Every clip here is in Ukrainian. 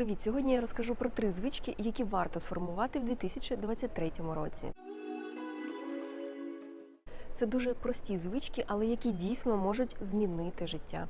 Привіт! Сьогодні я розкажу про три звички, які варто сформувати в 2023 році. Це дуже прості звички, але які дійсно можуть змінити життя.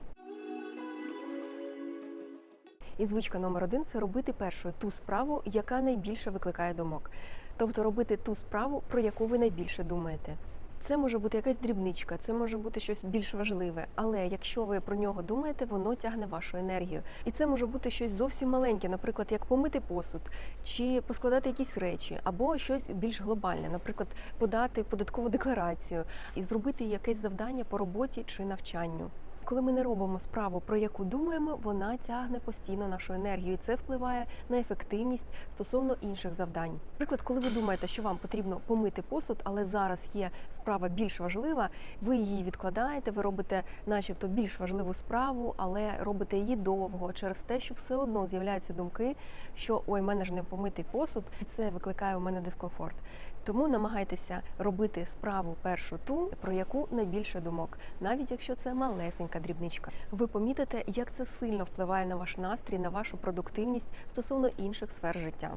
І звичка номер один це робити першою ту справу, яка найбільше викликає думок. Тобто робити ту справу, про яку ви найбільше думаєте. Це може бути якась дрібничка, це може бути щось більш важливе, але якщо ви про нього думаєте, воно тягне вашу енергію. І це може бути щось зовсім маленьке, наприклад, як помити посуд, чи поскладати якісь речі, або щось більш глобальне, наприклад, подати податкову декларацію і зробити якесь завдання по роботі чи навчанню. Коли ми не робимо справу, про яку думаємо, вона тягне постійно нашу енергію. і Це впливає на ефективність стосовно інших завдань. Наприклад, коли ви думаєте, що вам потрібно помити посуд, але зараз є справа більш важлива, ви її відкладаєте, ви робите, начебто, більш важливу справу, але робите її довго через те, що все одно з'являються думки, що ой, мене ж не помитий посуд, і це викликає у мене дискомфорт. Тому намагайтеся робити справу першу ту, про яку найбільше думок, навіть якщо це малесенька дрібничка. Ви помітите, як це сильно впливає на ваш настрій, на вашу продуктивність стосовно інших сфер життя.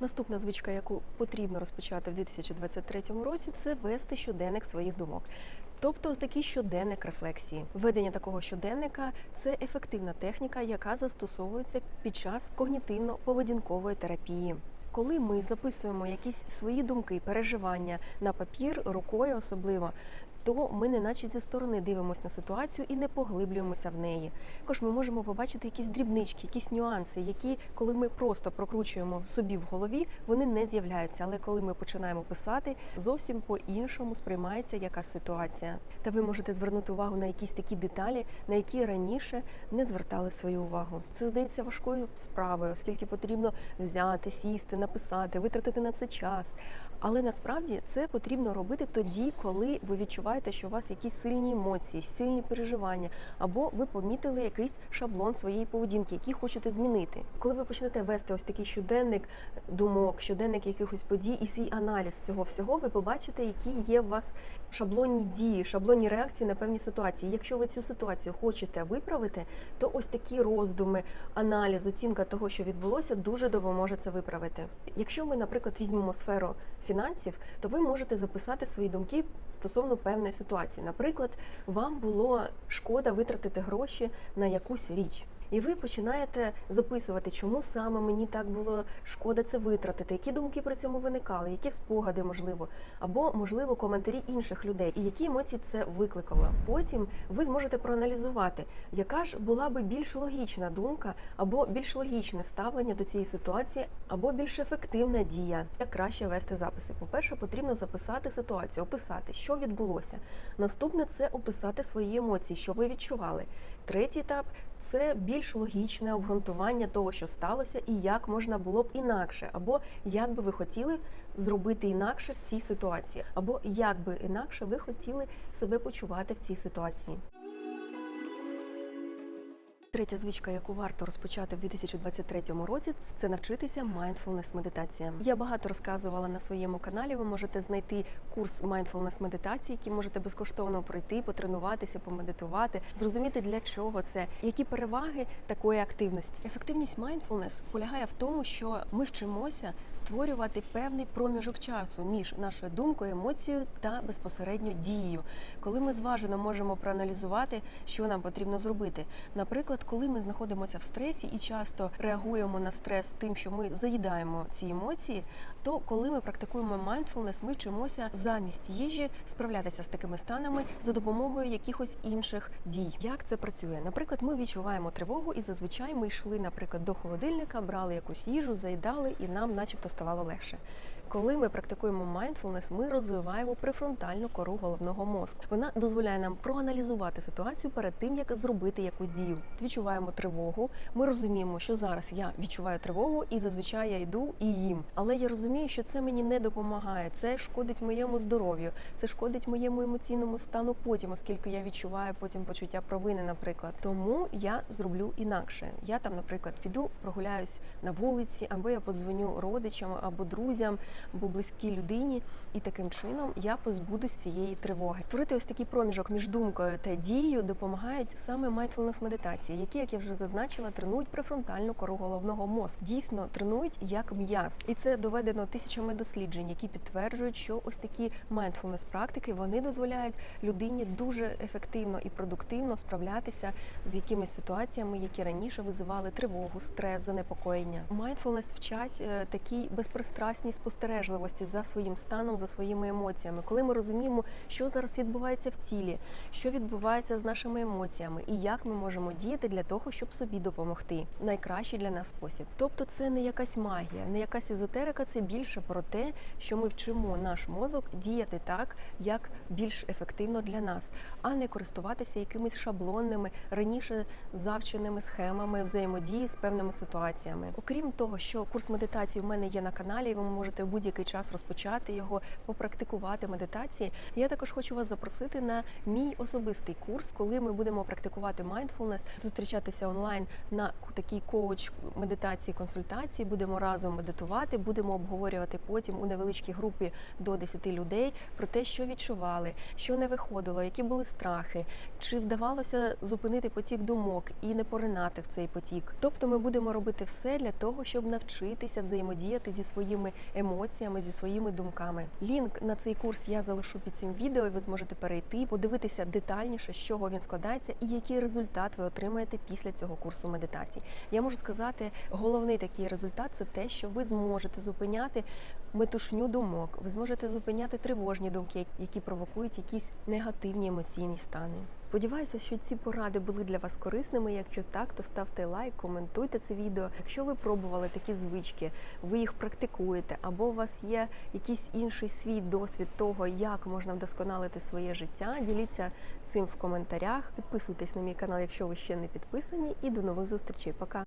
Наступна звичка, яку потрібно розпочати в 2023 році, це вести щоденник своїх думок. Тобто такий щоденник рефлексії. Ведення такого щоденника це ефективна техніка, яка застосовується під час когнітивно-поведінкової терапії. Коли ми записуємо якісь свої думки, переживання на папір, рукою особливо, то ми неначе зі сторони дивимося на ситуацію і не поглиблюємося в неї. Також ми можемо побачити якісь дрібнички, якісь нюанси, які, коли ми просто прокручуємо собі в голові, вони не з'являються. Але коли ми починаємо писати, зовсім по-іншому сприймається якась ситуація. Та ви можете звернути увагу на якісь такі деталі, на які раніше не звертали свою увагу. Це здається важкою справою, оскільки потрібно взяти, сісти, написати, витратити на це час. Але насправді це потрібно робити тоді, коли ви відчуваєте, що у вас якісь сильні емоції, сильні переживання, або ви помітили якийсь шаблон своєї поведінки, який хочете змінити. Коли ви почнете вести ось такий щоденник думок, щоденник якихось подій і свій аналіз цього всього, ви побачите, які є у вас шаблонні дії, шаблонні реакції на певні ситуації. Якщо ви цю ситуацію хочете виправити, то ось такі роздуми, аналіз, оцінка того, що відбулося, дуже допоможе це виправити. Якщо ми, наприклад, візьмемо сферу фінансів, то ви можете записати свої думки стосовно певної ситуації. Наприклад, вам було шкода витратити гроші на якусь річ. І ви починаєте записувати, чому саме мені так було шкода це витратити, які думки при цьому виникали, які спогади можливо, або можливо коментарі інших людей, і які емоції це викликало. Потім ви зможете проаналізувати, яка ж була би більш логічна думка, або більш логічне ставлення до цієї ситуації, або більш ефективна дія. Як краще вести записи? По перше, потрібно записати ситуацію, описати, що відбулося. Наступне це описати свої емоції, що ви відчували. Третій етап це більш логічне обґрунтування того, що сталося, і як можна було б інакше, або як би ви хотіли зробити інакше в цій ситуації, або як би інакше ви хотіли себе почувати в цій ситуації. Третя звичка, яку варто розпочати в 2023 році, це навчитися mindfulness медитаціям. Я багато розказувала на своєму каналі. Ви можете знайти курс mindfulness медитації, який можете безкоштовно пройти, потренуватися, помедитувати, зрозуміти для чого це, які переваги такої активності. Ефективність mindfulness полягає в тому, що ми вчимося створювати певний проміжок часу між нашою думкою, емоцією та безпосередньо дією, коли ми зважено можемо проаналізувати, що нам потрібно зробити. Наприклад. Коли ми знаходимося в стресі і часто реагуємо на стрес тим, що ми заїдаємо ці емоції, то коли ми практикуємо mindfulness, ми вчимося замість їжі справлятися з такими станами за допомогою якихось інших дій. Як це працює? Наприклад, ми відчуваємо тривогу, і зазвичай ми йшли, наприклад, до холодильника, брали якусь їжу, заїдали, і нам, начебто, ставало легше. Коли ми практикуємо mindfulness, ми розвиваємо префронтальну кору головного мозку. Вона дозволяє нам проаналізувати ситуацію перед тим, як зробити якусь дію. Відчуваємо тривогу. Ми розуміємо, що зараз я відчуваю тривогу, і зазвичай я йду і їм. Але я розумію, що це мені не допомагає. Це шкодить моєму здоров'ю, це шкодить моєму емоційному стану потім, оскільки я відчуваю потім почуття провини, наприклад. Тому я зроблю інакше. Я там, наприклад, піду прогуляюсь на вулиці, або я подзвоню родичам або друзям. Або близькій людині, і таким чином я позбудусь цієї тривоги. Створити ось такий проміжок між думкою та дією допомагають саме mindfulness медитації, які, як я вже зазначила, тренують префронтальну кору головного мозку. Дійсно тренують як м'яз, і це доведено тисячами досліджень, які підтверджують, що ось такі mindfulness практики вони дозволяють людині дуже ефективно і продуктивно справлятися з якимись ситуаціями, які раніше визивали тривогу, стрес, занепокоєння. Mindfulness вчать е, такій безпристрасній спостережливості за своїм станом, за своїми емоціями, коли ми розуміємо, що зараз відбувається в тілі, що відбувається з нашими емоціями, і як ми можемо діяти для того, щоб собі допомогти. Найкращий для нас спосіб. Тобто, це не якась магія, не якась езотерика, це більше про те, що ми вчимо наш мозок діяти так, як більш ефективно для нас, а не користуватися якимись шаблонними раніше завченими схемами взаємодії з певними ситуаціями. Окрім того, що курс медитації в мене є на каналі, ви можете в будь-який час розпочати його, попрактикувати медитації. Я також хочу вас запросити на мій особистий курс, коли ми будемо практикувати mindfulness, зустрічатися онлайн на такий коуч медитації, консультації. Будемо разом медитувати, будемо обговорювати потім у невеличкій групі до 10 людей про те, що відчували, що не виходило, які були страхи, чи вдавалося зупинити потік думок і не поринати в цей потік. Тобто, ми будемо робити все для того, щоб навчитися взаємодіяти зі своїми емоціями, зі своїми думками. Лінк на цей курс я залишу під цим відео, і ви зможете перейти, подивитися детальніше, з чого він складається, і який результат ви отримаєте після цього курсу медитації. Я можу сказати, головний такий результат це те, що ви зможете зупиняти метушню думок, ви зможете зупиняти тривожні думки, які провокують якісь негативні емоційні стани. Сподіваюся, що ці поради були для вас корисними. Якщо так, то ставте лайк, коментуйте це відео. Якщо ви пробували такі звички, ви їх практикуєте, або у вас є якийсь інший свій досвід того, як можна вдосконалити своє життя, діліться цим в коментарях. Підписуйтесь на мій канал, якщо ви ще не підписані, і до нових зустрічей. Пока.